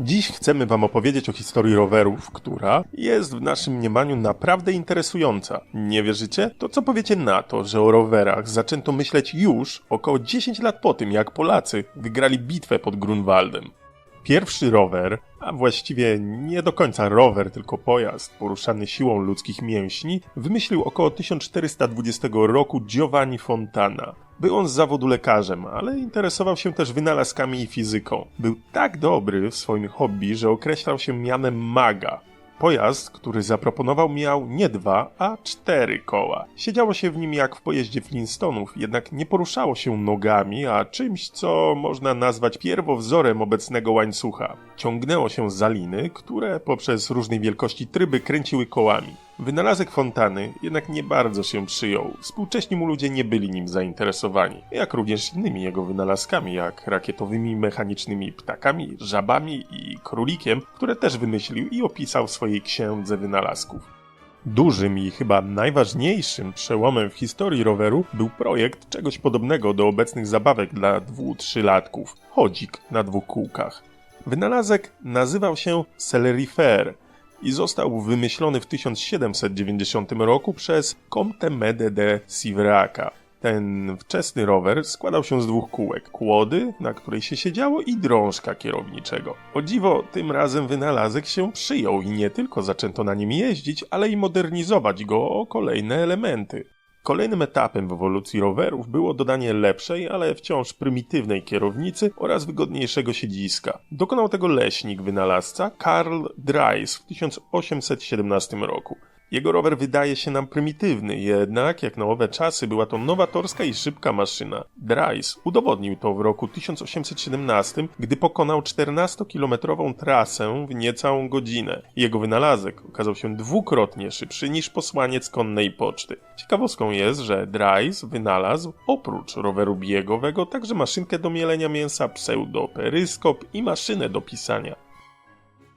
Dziś chcemy Wam opowiedzieć o historii rowerów, która jest w naszym mniemaniu naprawdę interesująca. Nie wierzycie? To co powiecie na to, że o rowerach zaczęto myśleć już około 10 lat po tym, jak Polacy wygrali bitwę pod Grunwaldem? Pierwszy rower, a właściwie nie do końca rower, tylko pojazd poruszany siłą ludzkich mięśni, wymyślił około 1420 roku Giovanni Fontana. Był on z zawodu lekarzem, ale interesował się też wynalazkami i fizyką. Był tak dobry w swoim hobby, że określał się mianem maga. Pojazd, który zaproponował, miał nie dwa, a cztery koła. Siedziało się w nim jak w pojeździe Flintstonów, jednak nie poruszało się nogami, a czymś, co można nazwać pierwowzorem obecnego łańcucha. Ciągnęło się za liny, które poprzez różnej wielkości tryby kręciły kołami. Wynalazek fontany jednak nie bardzo się przyjął. Współcześni mu ludzie nie byli nim zainteresowani, jak również innymi jego wynalazkami, jak rakietowymi mechanicznymi ptakami, żabami i królikiem, które też wymyślił i opisał w swojej księdze wynalazków. Dużym i chyba najważniejszym przełomem w historii roweru był projekt czegoś podobnego do obecnych zabawek dla dwu-trzylatków chodzik na dwóch kółkach. Wynalazek nazywał się Celerifer i został wymyślony w 1790 roku przez Comte Mede de Sivraca. Ten wczesny rower składał się z dwóch kółek: kłody, na której się siedziało, i drążka kierowniczego. O dziwo, tym razem wynalazek się przyjął i nie tylko zaczęto na nim jeździć, ale i modernizować go o kolejne elementy. Kolejnym etapem w ewolucji rowerów było dodanie lepszej, ale wciąż prymitywnej kierownicy oraz wygodniejszego siedziska. Dokonał tego leśnik wynalazca Karl Dreis w 1817 roku. Jego rower wydaje się nam prymitywny, jednak jak na owe czasy była to nowatorska i szybka maszyna. Dreis udowodnił to w roku 1817, gdy pokonał 14-kilometrową trasę w niecałą godzinę. Jego wynalazek okazał się dwukrotnie szybszy niż posłaniec konnej poczty. Ciekawostką jest, że Dreis wynalazł oprócz roweru biegowego także maszynkę do mielenia mięsa, pseudoperyskop i maszynę do pisania.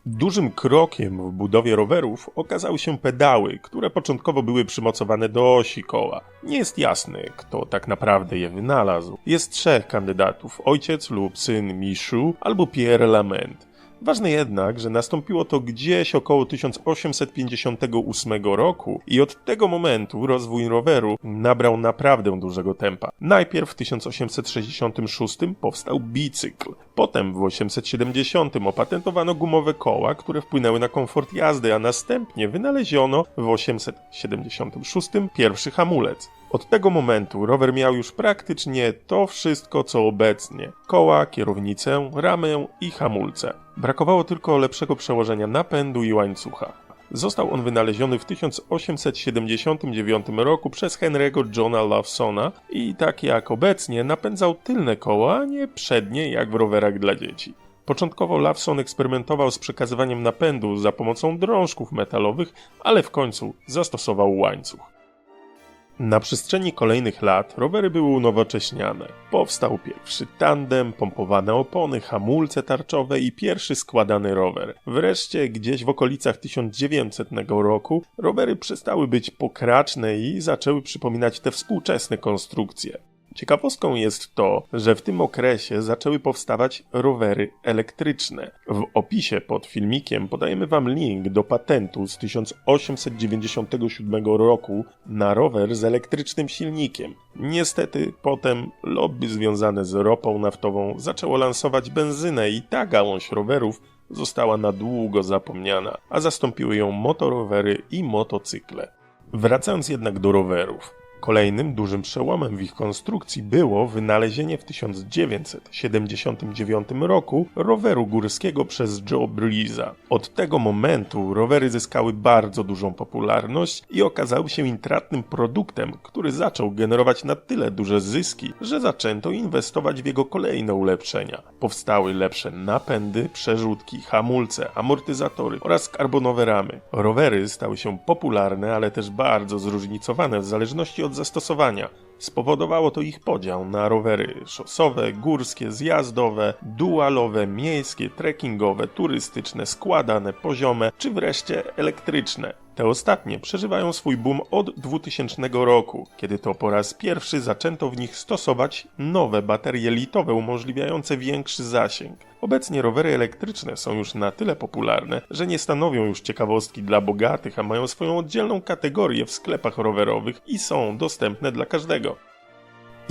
Dużym krokiem w budowie rowerów okazały się pedały, które początkowo były przymocowane do osi koła. Nie jest jasne, kto tak naprawdę je wynalazł. Jest trzech kandydatów: ojciec lub syn Mishu albo Pierre Lament. Ważne jednak, że nastąpiło to gdzieś około 1858 roku i od tego momentu rozwój roweru nabrał naprawdę dużego tempa. Najpierw w 1866 powstał bicykl, potem w 1870 opatentowano gumowe koła, które wpłynęły na komfort jazdy, a następnie wynaleziono w 1876 pierwszy hamulec. Od tego momentu rower miał już praktycznie to wszystko, co obecnie: koła, kierownicę, ramę i hamulce. Brakowało tylko lepszego przełożenia napędu i łańcucha. Został on wynaleziony w 1879 roku przez Henry'ego Johna Lawsona i tak jak obecnie napędzał tylne koła, a nie przednie jak w rowerach dla dzieci. Początkowo Lawson eksperymentował z przekazywaniem napędu za pomocą drążków metalowych, ale w końcu zastosował łańcuch. Na przestrzeni kolejnych lat rowery były unowocześniane. Powstał pierwszy tandem, pompowane opony, hamulce tarczowe i pierwszy składany rower. Wreszcie gdzieś w okolicach 1900 roku rowery przestały być pokraczne i zaczęły przypominać te współczesne konstrukcje. Ciekawostką jest to, że w tym okresie zaczęły powstawać rowery elektryczne. W opisie pod filmikiem podajemy Wam link do patentu z 1897 roku na rower z elektrycznym silnikiem. Niestety potem lobby związane z ropą naftową zaczęło lansować benzynę i ta gałąź rowerów została na długo zapomniana, a zastąpiły ją motorowery i motocykle. Wracając jednak do rowerów. Kolejnym dużym przełomem w ich konstrukcji było wynalezienie w 1979 roku roweru górskiego przez Joe Breeza. Od tego momentu rowery zyskały bardzo dużą popularność i okazały się intratnym produktem, który zaczął generować na tyle duże zyski, że zaczęto inwestować w jego kolejne ulepszenia. Powstały lepsze napędy, przerzutki, hamulce, amortyzatory oraz karbonowe ramy. Rowery stały się popularne, ale też bardzo zróżnicowane w zależności od od zastosowania. Spowodowało to ich podział na rowery szosowe, górskie, zjazdowe, dualowe, miejskie, trekkingowe, turystyczne, składane, poziome czy wreszcie elektryczne. Te ostatnie przeżywają swój boom od 2000 roku, kiedy to po raz pierwszy zaczęto w nich stosować nowe baterie litowe umożliwiające większy zasięg. Obecnie rowery elektryczne są już na tyle popularne, że nie stanowią już ciekawostki dla bogatych, a mają swoją oddzielną kategorię w sklepach rowerowych i są dostępne dla każdego.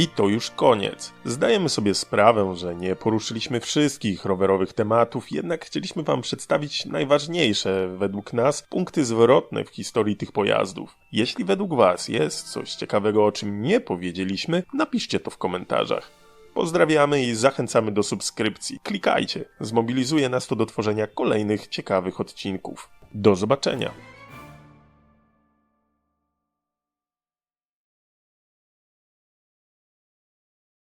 I to już koniec. Zdajemy sobie sprawę, że nie poruszyliśmy wszystkich rowerowych tematów, jednak chcieliśmy Wam przedstawić najważniejsze według nas punkty zwrotne w historii tych pojazdów. Jeśli według Was jest coś ciekawego, o czym nie powiedzieliśmy, napiszcie to w komentarzach. Pozdrawiamy i zachęcamy do subskrypcji. Klikajcie, zmobilizuje nas to do tworzenia kolejnych ciekawych odcinków. Do zobaczenia!